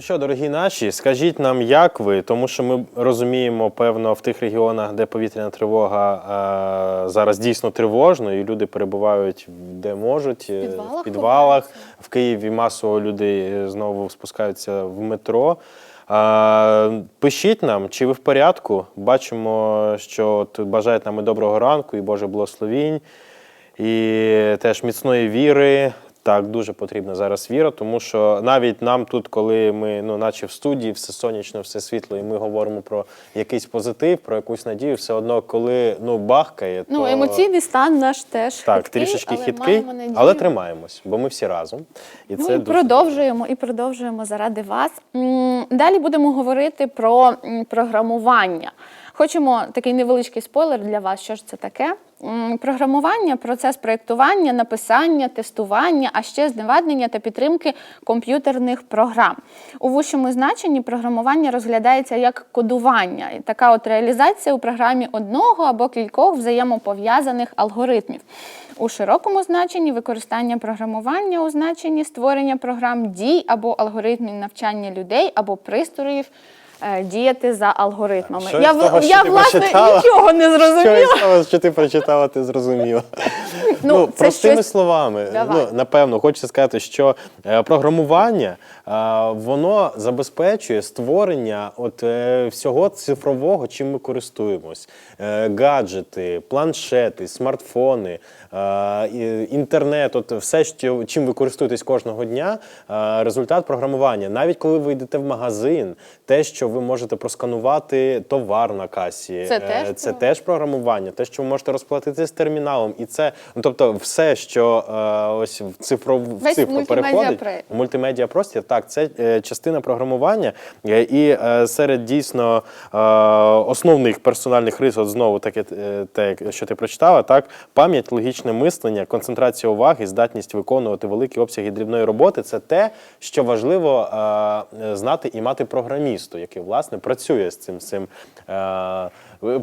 Ну що, дорогі наші, скажіть нам, як ви, тому що ми розуміємо, певно, в тих регіонах, де повітряна тривога е, зараз дійсно тривожно, і люди перебувають де можуть, е, підвалах в підвалах. В Києві масово люди е, знову спускаються в метро. Е, пишіть нам, чи ви в порядку. Бачимо, що бажають нам і доброго ранку, і Боже благословінь, і теж міцної віри. Так, дуже потрібна зараз віра, тому що навіть нам тут, коли ми, ну, наче в студії, все сонячно, все світло, і ми говоримо про якийсь позитив, про якусь надію, все одно, коли ну, бахкає, Ну, то емоційний стан наш теж так, хиткий, трішечки але хиткий, маємо надію. але тримаємось, бо ми всі разом. І Ну це і дуже продовжуємо і продовжуємо заради вас. Далі будемо говорити про програмування. Хочемо такий невеличкий спойлер для вас. Що ж це таке? Програмування, процес проєктування, написання, тестування, а ще зневаднення та підтримки комп'ютерних програм. У вищому значенні програмування розглядається як кодування. Така от реалізація у програмі одного або кількох взаємопов'язаних алгоритмів. У широкому значенні використання програмування у значенні створення програм дій або алгоритмів навчання людей або пристроїв е, діяти за алгоритмами. Що я із того, в- що ти власне прочитала? нічого не зрозуміла. із того, що ти прочитала, ти зрозуміла. Ну, Ну, це простими щось- словами, Давай. ну, напевно, хочеться сказати, що е, програмування е, воно забезпечує створення от, е, всього цифрового, чим ми користуємось. Е, гаджети, планшети, смартфони, інтернет, от все, що, чим ви користуєтесь кожного дня, е, результат програмування. Навіть коли ви йдете в магазин, те, що ви можете просканувати товар на касі, Це е, теж це теж програмування, те, що ви можете розплатити з терміналом, і це ну тобто, все, що е, ось в цифру в цифру переходить мультимедіа простір. Так, це е, частина програмування, Е, і е, серед дійсно е, основних персональних рис, от знову таке е, те, що ти прочитала, так пам'ять, логічне мислення, концентрація уваги, здатність виконувати великі обсяги дрібної роботи це те, що важливо е, знати і мати програмісту, який власне працює з цим цим. Е,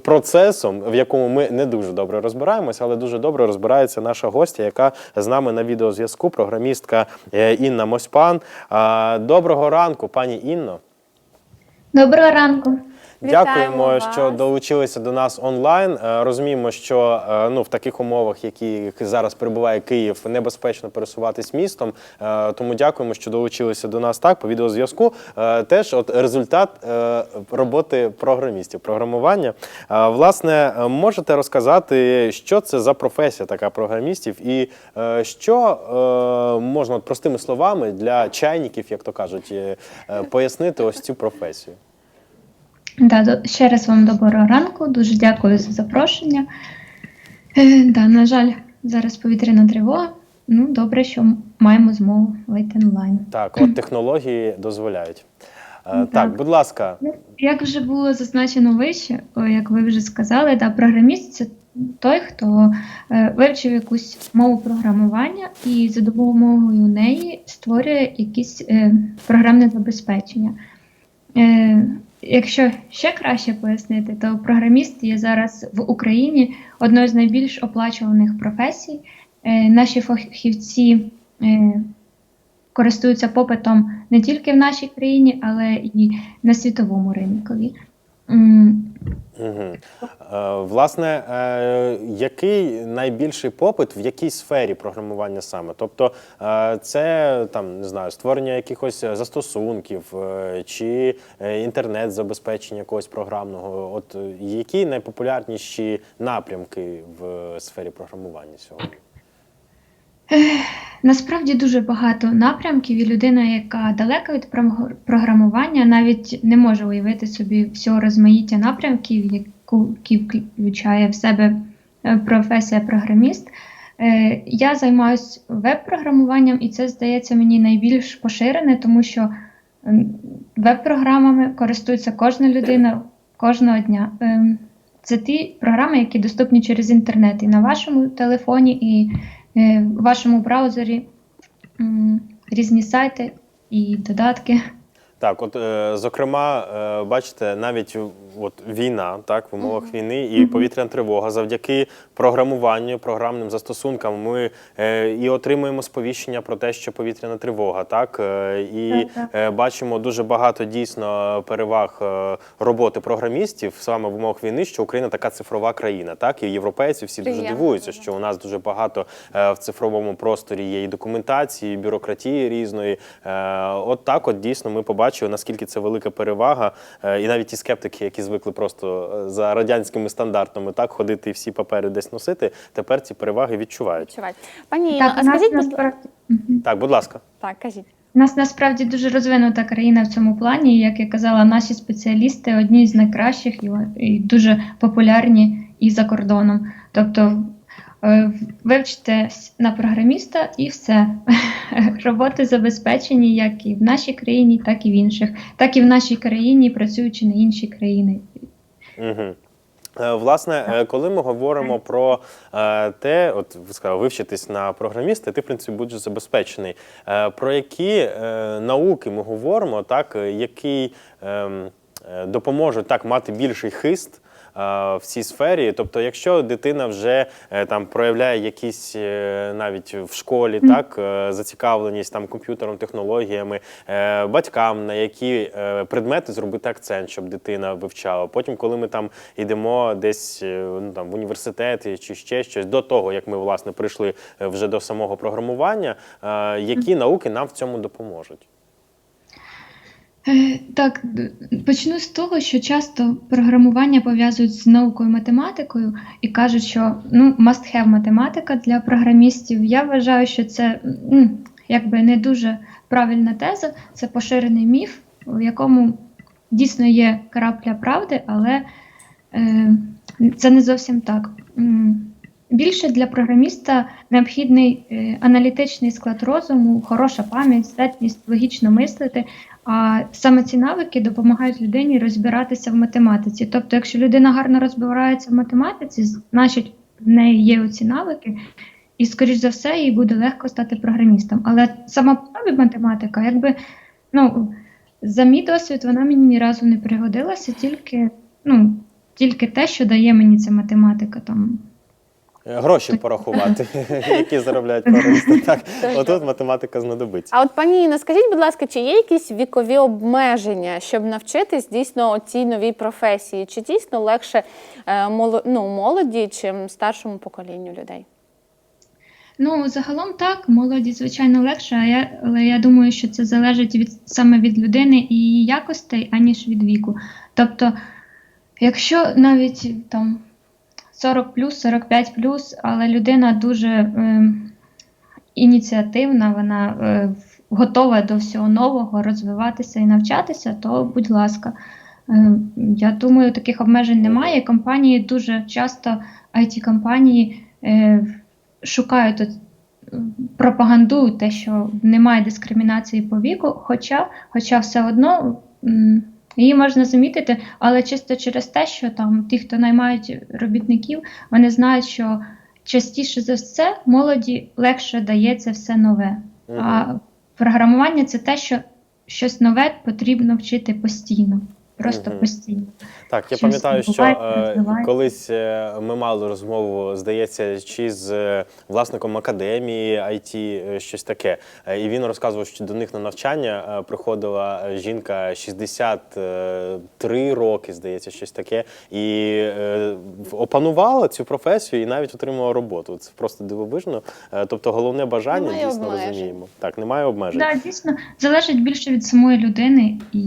Процесом, в якому ми не дуже добре розбираємося, але дуже добре розбирається наша гостя, яка з нами на відеозв'язку, програмістка е, Інна Мосьпан. А, Доброго ранку, пані Інно. Доброго ранку. Вітаємо Дякуємо, вас. що долучилися до нас онлайн. Е, Розуміємо, що е, ну в таких умовах, які зараз перебуває Київ, небезпечно пересуватись містом. Е, Тому дякуємо, що долучилися до нас так по відеозв'язку. Е, Теж от результат е, роботи програмістів, програмування. Е, Власне, е, можете розказати, що це за професія така програмістів, і е, що е, можна от простими словами для чайників, як то кажуть, е, е, пояснити ось цю професію. Да, ще раз вам доброго ранку. Дуже дякую за запрошення. Е, да, на жаль, зараз повітряна тривога. Ну, добре, що маємо змогу вийти онлайн. Так, от технології дозволяють. Е, Так, будь ласка, Ну, Як вже було зазначено вище, як ви вже сказали, да, програміст це той, хто е, вивчив якусь мову програмування і за допомогою неї створює якісь е, програмне забезпечення. Е, якщо ще краще пояснити, то програміст є зараз в Україні одною з найбільш оплачуваних професій. Е, наші фахівці е, користуються попитом не тільки в нашій країні, але і на світовому ринкові. Угу. власне, е, який найбільший попит в якій сфері програмування саме? Тобто, е, це там не знаю, створення якихось застосунків чи е, інтернет-забезпечення якогось програмного. От які найпопулярніші напрямки в сфері програмування сьогодні? Насправді дуже багато напрямків, і людина, яка далека від програмування, навіть не може уявити собі всього розмаїття напрямків, які включає в себе е, професія програміст. Е, Я займаюся веб-програмуванням, і це здається мені найбільш поширене, тому що веб-програмами користується кожна людина кожного дня. Ем, Це ті програми, які доступні через інтернет і на вашому телефоні, і в вашому браузері різні сайти і додатки. Так, от е, зокрема, е, бачите, навіть от війна, так, в умовах війни і повітряна тривога. Завдяки програмуванню, програмним застосункам ми е, і отримуємо сповіщення про те, що повітряна тривога, так е, і е, бачимо дуже багато дійсно переваг е, роботи програмістів саме в умовах війни, що Україна така цифрова країна, так і європейці всі дуже дивуються, що у нас дуже багато е, в цифровому просторі є і документації, і бюрократії різної. Е, От так, от дійсно, ми побачили, наскільки це велика перевага. Е, І навіть ті скептики, які звикли просто е, за радянськими стандартами так ходити і всі папери десь носити, тепер ці переваги відчувають. Відчувають. Пані Так, а скажіть, нас будь... насправді. Так, будь ласка. так, кажіть. У нас насправді дуже розвинута країна в цьому плані. Як я казала, наші спеціалісти одні з найкращих і, і дуже популярні і за кордоном. Тобто вивчитесь на програміста і все. Роботи забезпечені як і в нашій країні, так і в інших, так і в нашій країні, працюючи на інші країни. Угу. Власне, е, коли ми говоримо про е, те, от ви сказали, вивчитись на програміста, ти в принципі будеш забезпечений. Е, Про які е, науки ми говоримо, так, е, які ем, е, допоможуть так мати більший хист е, в цій сфері. Тобто, якщо дитина вже е, там проявляє якісь е, навіть в школі так е, зацікавленість там комп'ютером, технологіями, е, батькам на які е, предмети зробити акцент, щоб дитина вивчала. Потім, коли ми там йдемо десь е, ну, там в університеті чи ще щось, до того як ми власне прийшли е, вже до самого програмування, е, які науки нам в цьому допоможуть. Е, Так, почну з того, що часто програмування пов'язують з наукою математикою і кажуть, що ну, must have математика для програмістів. Я вважаю, що це якби не дуже правильна теза, це поширений міф, в якому дійсно є крапля правди, але е, це не зовсім так. Більше для програміста необхідний е, аналітичний склад розуму, хороша пам'ять, здатність логічно мислити. А саме ці навики допомагають людині розбиратися в математиці. Тобто, якщо людина гарно розбирається в математиці, значить в неї є оці навики, і, скоріш за все, їй буде легко стати програмістом. Але сама собі математика, якби ну, за мій досвід, вона мені ні разу не пригодилася, тільки, ну, тільки те, що дає мені ця математика. Там. Е, Гроші порахувати, які заробляють програмісти. Так, отут математика знадобиться. А от пані Інно, скажіть, будь ласка, чи є якісь вікові обмеження, щоб навчитись дійсно цій новій професії? Чи дійсно легше е, ну, молоді, чим старшому поколінню людей? Ну, загалом так, молоді, звичайно, легше, а я, але я думаю, що це залежить від, саме від людини і її якостей, аніж від віку. Тобто, якщо навіть там 40 45 але людина дуже е, ініціативна, вона е, готова до всього нового, розвиватися і навчатися, то будь ласка. Е, Я думаю, таких обмежень немає. Компанії дуже часто, it-компанії е, шукають пропагандують те, що немає дискримінації по віку, хоча, хоча все одно її можна замітити, але чисто через те, що там ті, хто наймають робітників, вони знають, що частіше за все молоді легше дається все нове. А програмування це те, що щось нове потрібно вчити постійно. Просто Мгм. постійно. Так, я Щось пам'ятаю, що е, колись е, ми мали розмову, здається, чи з е, власником академії IT, е, щось таке. І він розказував, що до них на навчання приходила жінка 63 роки, здається, щось таке, і е, в- опанувала цю професію і навіть отримала роботу. Це просто дивовижно. Тобто, головне бажання Немає дійсно обмежень. розуміємо. Так, немає обмежень. Да, дійсно, залежить більше від самої людини і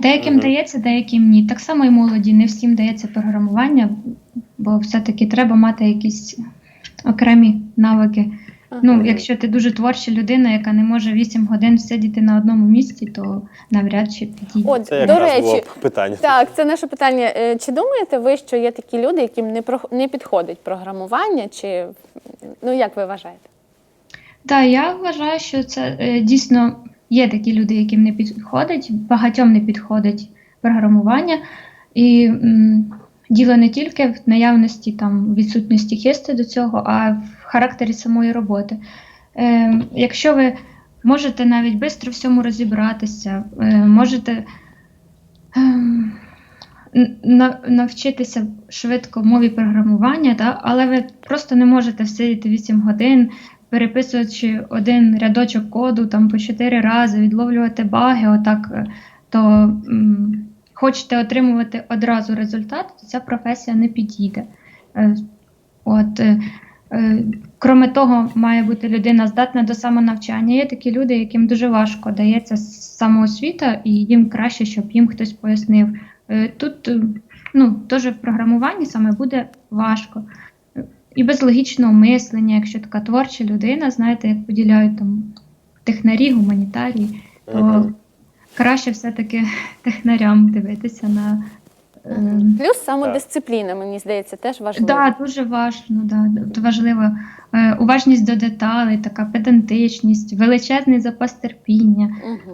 деяким Мгм. дається, деяким ні. Так само і молоді, не всім дається програмування, бо все-таки треба мати якісь окремі навики. Ну, якщо ти дуже творча людина, яка не може 8 годин сидіти на одному місці, то навряд чи підійде. От, Це до якраз було речі, б питання. Так, це наше питання. Е, Чи думаєте ви, що є такі люди, яким не про не підходить програмування? Чи ну як ви вважаєте? Так, я вважаю, що це е, дійсно є такі люди, яким не підходить, багатьом не підходить програмування. І м, діло не тільки в наявності там відсутності хисту до цього, а в характері самої роботи. Е, якщо ви можете навіть швидко всьому розібратися, е, можете на- навчитися швидко мові програмування, та, але ви просто не можете сидіти 8 годин, переписуючи один рядочок коду там по 4 рази, відловлювати баги, отак, е, то м, хочете отримувати одразу результат, то ця професія не підійде. Е, От, е, е, Кроме того, має бути людина здатна до самонавчання. Є такі люди, яким дуже важко дається самоосвіта, і їм краще, щоб їм хтось пояснив. Е, Тут ну, теж в програмуванні саме буде важко. І без логічного мислення, якщо така творча людина, знаєте, як поділяють там технарі, гуманітарії, то краще все-таки технарям дивитися на. Е, Плюс самодисципліна, мені здається, теж важливо. Да, дуже важливо, да, д- важливо. Е, уважність до деталей, така педантичність, величезний запас терпіння.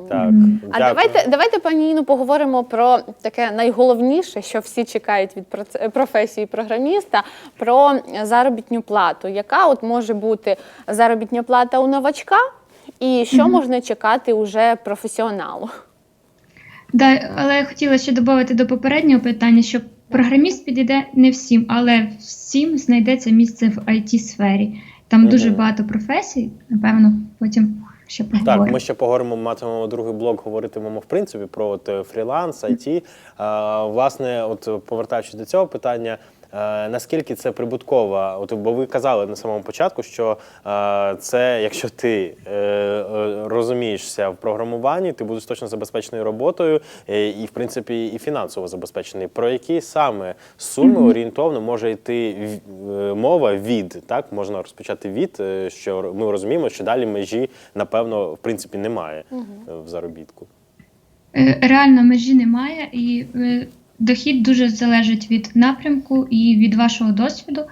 Так, А давайте, давайте, пані Іну, поговоримо про таке найголовніше, що всі чекають від професії програміста, про заробітню плату. Яка от може бути заробітня плата у новачка, і що можна чекати уже професіоналу? Да, але я хотіла ще додати до попереднього питання, що програміст підійде не всім, але всім знайдеться місце в it сфері Там Мгм. дуже багато професій, напевно, потім ще поговоримо. Так, ми ще поговоримо, матимемо другий блок, говоритимемо в принципі про от, е, фріланс, IT. А, власне, от е, повертаючись до цього питання, е, наскільки це прибуткова? От, бо ви казали на самому початку, що е, це, якщо ти е, е, розумієшся в програмуванні, ти будеш точно забезпеченою роботою е, і, в принципі, і фінансово забезпечений. Про які саме суми орієнтовно може йти в- е, мова від, так можна розпочати від, е, що ми розуміємо, що далі межі, напевно, в принципі, немає е, в заробітку. Е, Реально межі немає, і е, дохід дуже залежить від напрямку і від вашого досвіду.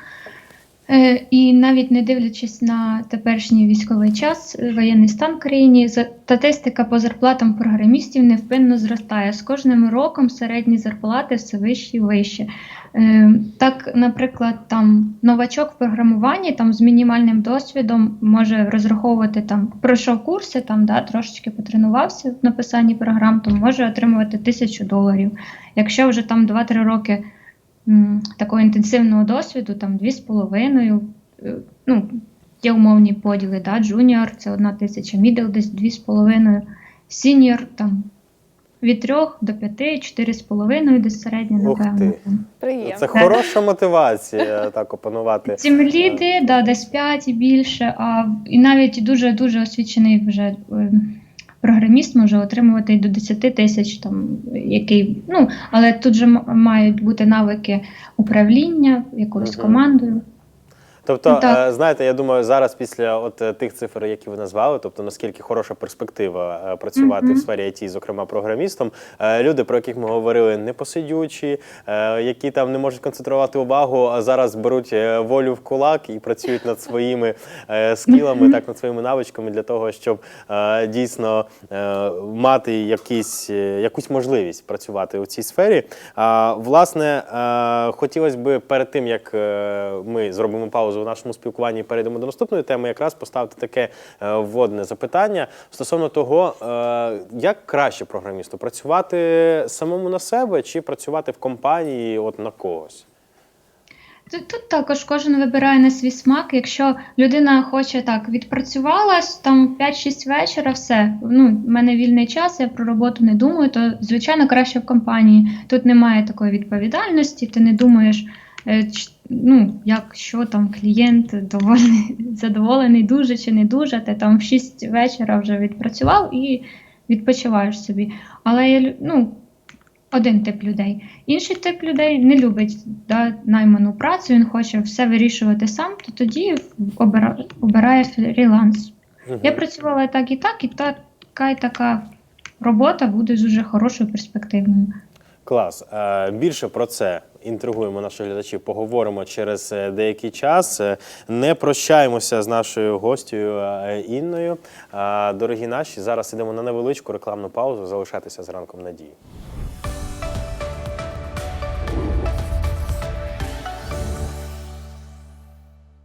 Е, І навіть не дивлячись на теперішній військовий час, воєнний стан в країні, статистика по зарплатам програмістів невпинно зростає. З кожним роком середні зарплати все вищі і вище. Так, наприклад, там новачок в програмуванні там з мінімальним досвідом може розраховувати там, пройшов курси, там да, трошечки потренувався в написанні програм, то може отримувати тисячу доларів. Якщо вже там 2-3 роки такого інтенсивного досвіду, там 2,5, е, ну, є умовні поділи, да, джуніор це одна тисяча, мідл десь 2,5, сіньор там від 3 до 5, 4,5 десь середня, напевно. ти. там. Приємно. Це хороша мотивація так опанувати. Тім ліди, да, десь 5 і більше, а і навіть дуже дуже освічений вже е, програміст може отримувати і до 10 тисяч, там який, ну, але тут же мають бути навики управління якоюсь Мгм. командою. Тобто, Ну, так. е, знаєте, я думаю, зараз після от е, тих цифр, які ви назвали, тобто наскільки хороша перспектива е, працювати Мгм. в сфері IT, зокрема програмістом, люди, про яких ми говорили, непосидючі, які там не можуть концентрувати увагу, а зараз беруть волю в кулак і працюють над своїми скілами, так над своїми навичками для того, щоб дійсно мати якісь, якусь можливість працювати у цій сфері. Власне, хотілося б перед тим, як ми зробимо паузу у нашому спілкуванні і перейдемо до наступної теми, якраз поставити таке е, вводне запитання стосовно того, е, як краще програмісту працювати самому на себе чи працювати в компанії от на когось. Тут, також кожен вибирає на свій смак. Якщо людина хоче так, відпрацювалась там 5-6 вечора, все. Ну, в мене вільний час, я про роботу не думаю, то звичайно краще в компанії. Тут немає такої відповідальності, ти не думаєш, е, ну, як що там клієнт довольний, задоволений дуже чи не дуже. Ти там в 6 вечора вже відпрацював і відпочиваєш собі. Але я ну, один тип людей. Інший тип людей не любить да, найману працю, він хоче все вирішувати сам, то тоді обира, обирає фріланс. Я працювала так і так, і така і така робота буде дуже хорошою перспективною. Клас. Е, Більше про це інтригуємо наших глядачів. Поговоримо через е, деякий час. Е, Не прощаємося з нашою гостю е, Інною. Дорогі наші, зараз йдемо на невеличку рекламну паузу. Залишайтеся з ранком надії.